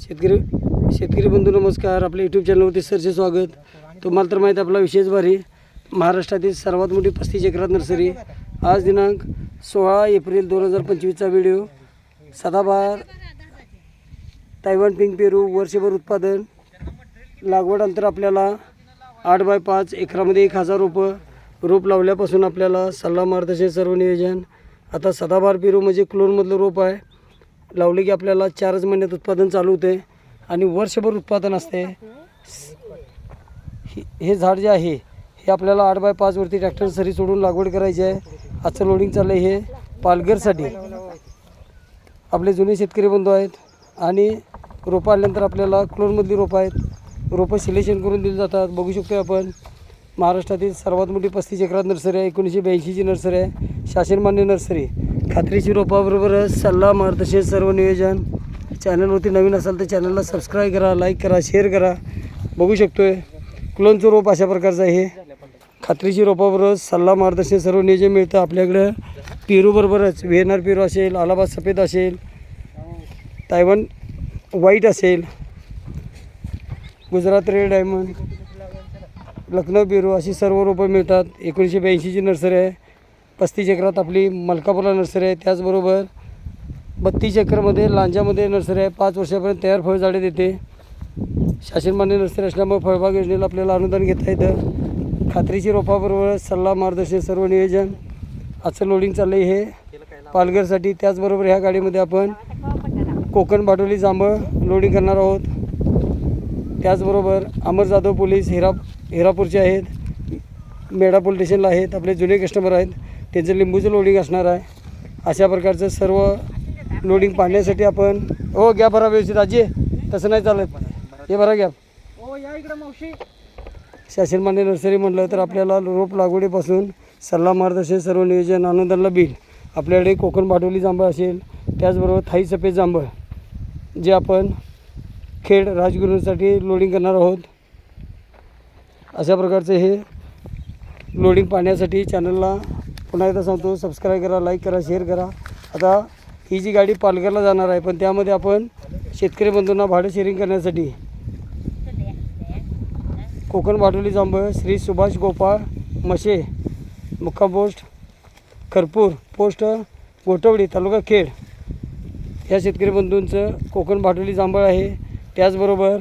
शेतकरी शेतकरी बंधू नमस्कार. आपल्या यूट्यूब चॅनलवरती सरचे स्वागत. तुम्हाला तर माहीत आपला विशेष भारी. महाराष्ट्रातील सर्वात मोठी पस्तीस एकरात नर्सरी. आज दिनांक सोळा एप्रिल दोन हजार पंचवीसचा व्हिडिओ सदाबहार तायवान पिंक पेरू वर्षभर उत्पादन. लागवड अंतर आपल्याला आठ बाय पाच एकरामध्ये एक हजार रोपं. रोप लावल्यापासून आपल्याला सल्ला मार्गदर्शन सर्व नियोजन. आता सदाबहार पेरू म्हणजे क्लोनमधलं रोप आहे. लावले की आपल्याला चारच महिन्यात उत्पादन चालू होते आणि वर्षभर उत्पादन असते. हे- हे झाड जे आहे हे आपल्याला आठ बाय पाचवरती ट्रॅक्टर सरी सोडून लागवड करायची आहे. आजचं लोडिंग चाललं आहे हे पालघरसाठी. आपले जुने शेतकरी बंधू आहेत आणि रोपं आल्यानंतर आपल्याला क्लोनमधली रोपं आहेत. रोपं सिलेक्शन करून दिली जातात. बघू शकतो आपण महाराष्ट्रातील सर्वात मोठी पस्तीस एकरात नर्सरी आहे एकोणीसशे ब्याऐंशीची नर्सरी आहे शासनमान्य नर्सरी. खात्रीची रोपाबरोबरच सल्ला मार्गदर्शन सर्व नियोजन. चॅनलवरती नवीन असाल तर चॅनलला सबस्क्राईब करा लाईक करा शेअर करा. बघू शकतो आहे क्लोनचं रोप अशा प्रकारचं आहे. खात्रीची रोपाबरोबर सल्ला मार्गदर्शन सर्व नियोजन मिळतं आपल्याकडं. पेरूबरोबरच व्हिएनआर पेरू असेल अलाहाबाद सफेद असेल तायवान व्हाईट असेल गुजरात रेड डायमंड लखनौ पेरू अशी सर्व रोपं मिळतात. एकोणीसशे ब्याऐंशीची नर्सरी आहे. पस्तीस एकरात आपली मलकापूरला नर्सरी आहे. त्याचबरोबर बत्तीस एकरमध्ये लांजामध्ये नर्सरी आहे. पाच वर्षापर्यंत तयार फळझाडे देते. शासनमान्य नर्सरी असल्यामुळे फळबाग योजनेला आपल्याला अनुदान घेता येतं. खात्रीची रोपाबरोबर सल्ला मार्गदर्शन सर्व नियोजन. आजचं लोडिंग चाललं आहे हे पालघरसाठी. त्याचबरोबर ह्या गाडीमध्ये आपण कोकण बाटोली जांभळ लोडिंग करणार आहोत. त्याचबरोबर अमर जाधव पोलीस हिरा हिरापूरचे आहेत. मेढा पोलीस स्टेशनला आहेत. आपले जुने कस्टमर आहेत. त्यांचं लिंबूचं लोडिंग असणार आहे अशा प्रकारचं सर्व लोडिंग पाहण्यासाठी आपण हो घ्या भरा व्यवस्थित आजी. तसं नाही चालत. हे भरा घ्या. ओ या इकडे मावशी. शासनमान्य नर्सरी म्हटलं तर आपल्याला रोप लागवडीपासून सल्ला मार्गदर्शन सर्व नियोजन आनंदाला बिल आपल्याकडे कोकण बाटोली जांभळ असेल त्याचबरोबर थाई सफेद जांभळ जे आपण खेड राजगुरूंसाठी लोडिंग करणार आहोत. अशा प्रकारचे हे लोडिंग पाहण्यासाठी चॅनलला पुन्हा एकदा सांगतो सबस्क्राईब करा लाईक करा शेअर करा. आता ही जी गाडी पालघरला जाणार आहे पण त्यामध्ये आपण शेतकरी बंधूंना भाडं शेअरिंग करण्यासाठी कोकण बाटोली जांभळ श्री सुभाष गोपाळ मशे मुक्का पोस्ट खरपूर पोस्ट गोटवडी तालुका खेड. या शेतकरी बंधूंचं कोकण बाटोली जांभळ आहे. त्याचबरोबर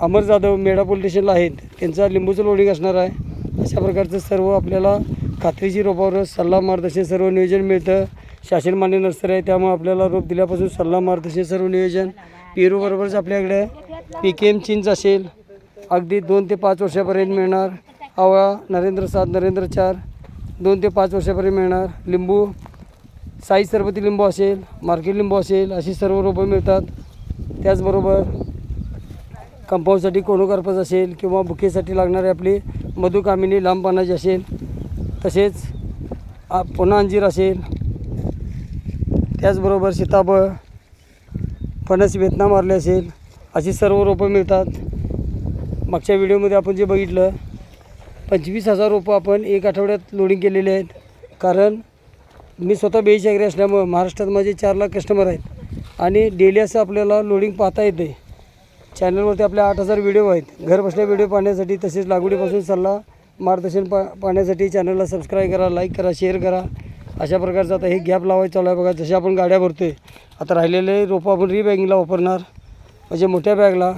अमर जाधव मेढा पोलीस स्टेशनला आहेत. त्यांचा लिंबूचं लोडिंग असणार आहे. अशा प्रकारचं सर्व आपल्याला खात्रीची रोपावर सल्ला मार्गदर्शन सर्व नियोजन मिळतं. शासन मान्य नर्सरी आहे त्यामुळे आपल्याला रोप दिल्यापासून सल्ला मार्गदर्शन सर्व नियोजन पेरूबरोबरच आपल्याकडे पी के एम चिंच असेल अगदी दोन ते पाच वर्षापर्यंत मिळणार. आवळा नरेंद्र सात नरेंद्र चार दोन ते पाच वर्षापर्यंत मिळणार. लिंबू साई सरबती लिंबू असेल मार्केट लिंबू असेल अशी सर्व रोपं मिळतात. त्याचबरोबर कंपाऊंडसाठी कोणोकार्पस असेल किंवा बुकेसाठी लागणारी आपली मधुकामिनी लांब पानाची असेल तसेच आ- पुन्हा अंजीर असेल त्याचबरोबर सीताबळ फणस वेतना मारले असेल अशी सर्व रोपं मिळतात. मागच्या व्हिडिओमध्ये आपण जे बघितलं पंचवीस हजार रोपं आपण एक आठवड्यात लोडिंग केलेले आहेत. कारण मी स्वतः बेईची असल्यामुळं महाराष्ट्रात माझे चार लाख कस्टमर आहेत. आणि डेली असं आपल्याला लोडिंग पाहता येते चॅनलवरती आपल्या आठ हजार व्हिडिओ आहेत. घरबसल्या व्हिडिओ पाहण्यासाठी तसेच लागवडीपासून सल्ला मार्गदर्शन पा पाहण्यासाठी चॅनलला सबस्क्राईब करा लाईक करा शेअर करा. अशा प्रकारचं आता हे गॅप लावायचं चालू आहे बघा. जसे आपण गाड्या भरतो आहे आता राहिलेले रोपं आपण रीबॅगिंगला वापरणार. म्हणजे मोठ्या बॅगला.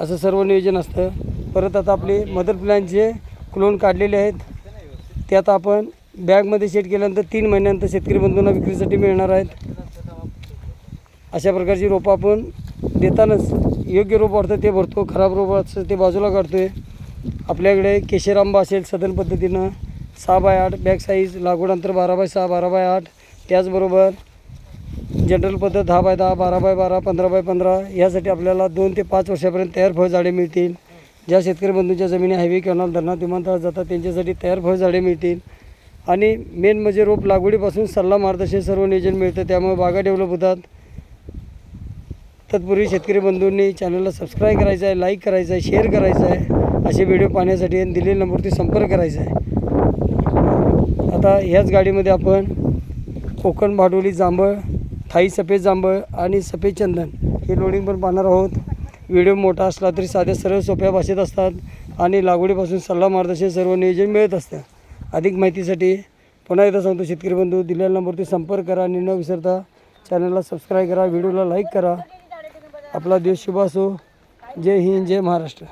असं सर्व नियोजन असतं. परत आता आपले मदर प्लॅनचे क्लोन काढलेले आहेत ते आता आपण बॅगमध्ये सेट केल्यानंतर तीन महिन्यानंतर शेतकरी बंधूंना विक्रीसाठी मिळणार आहेत. अशा प्रकारची रोपं आपण देतानाच योग्य रोप वाढतं ते भरतो. खराब रोप असतं ते बाजूला काढतो आहे आपल्याकडे केशर आंबा असेल सदन पद्धतीनं सहा बाय आठ बॅक साईज लागवड अंतर बारा बाय सहा बारा बाय आठ. त्याचबरोबर जनरल पद्धत दहा बाय दहा बारा बाय बारा पंधरा बाय पंधरा. यासाठी आपल्याला दोन ते पाच वर्षापर्यंत तयार फळझाडे मिळतील. ज्या शेतकरी बंधूंच्या जमिनी हायवे किंवा धरणात विमानतळात जातात त्यांच्यासाठी तयार फळझाडे मिळतील. आणि मेन म्हणजे रोप लागवडीपासून सल्ला मार्गदर्शन सर्व नियोजन मिळतं. त्यामुळे बागा डेव्हलप होतात. तत्पूर्वी शेतकरी बंधूंनी चॅनलला सबस्क्राईब करायचं आहे लाईक करायचं आहे शेअर करायचं आहे. असे व्हिडिओ पाहण्यासाठी आणि दिलेल्या नंबरवरती संपर्क करायचा आहे. आता ह्याच गाडीमध्ये आपण कोकण भाडोली जांभळ थाई सफेद जांभळ आणि सफेद चंदन हे लोडिंग पण पाहणार आहोत. व्हिडिओ मोठा असला तरी साध्या सरळ सोप्या भाषेत असतात आणि लागवडीपासून सल्ला मार्गदर्शन सर्व नियोजन मिळत असतं. अधिक माहितीसाठी पुन्हा एकदा सांगतो शेतकरी बंधू दिलेल्या नंबरवरती संपर्क करा. आणि न विसरता चॅनलला सबस्क्राईब करा व्हिडिओला लाईक करा. आपला देश शुभ असो. जय हिंद जय महाराष्ट्र.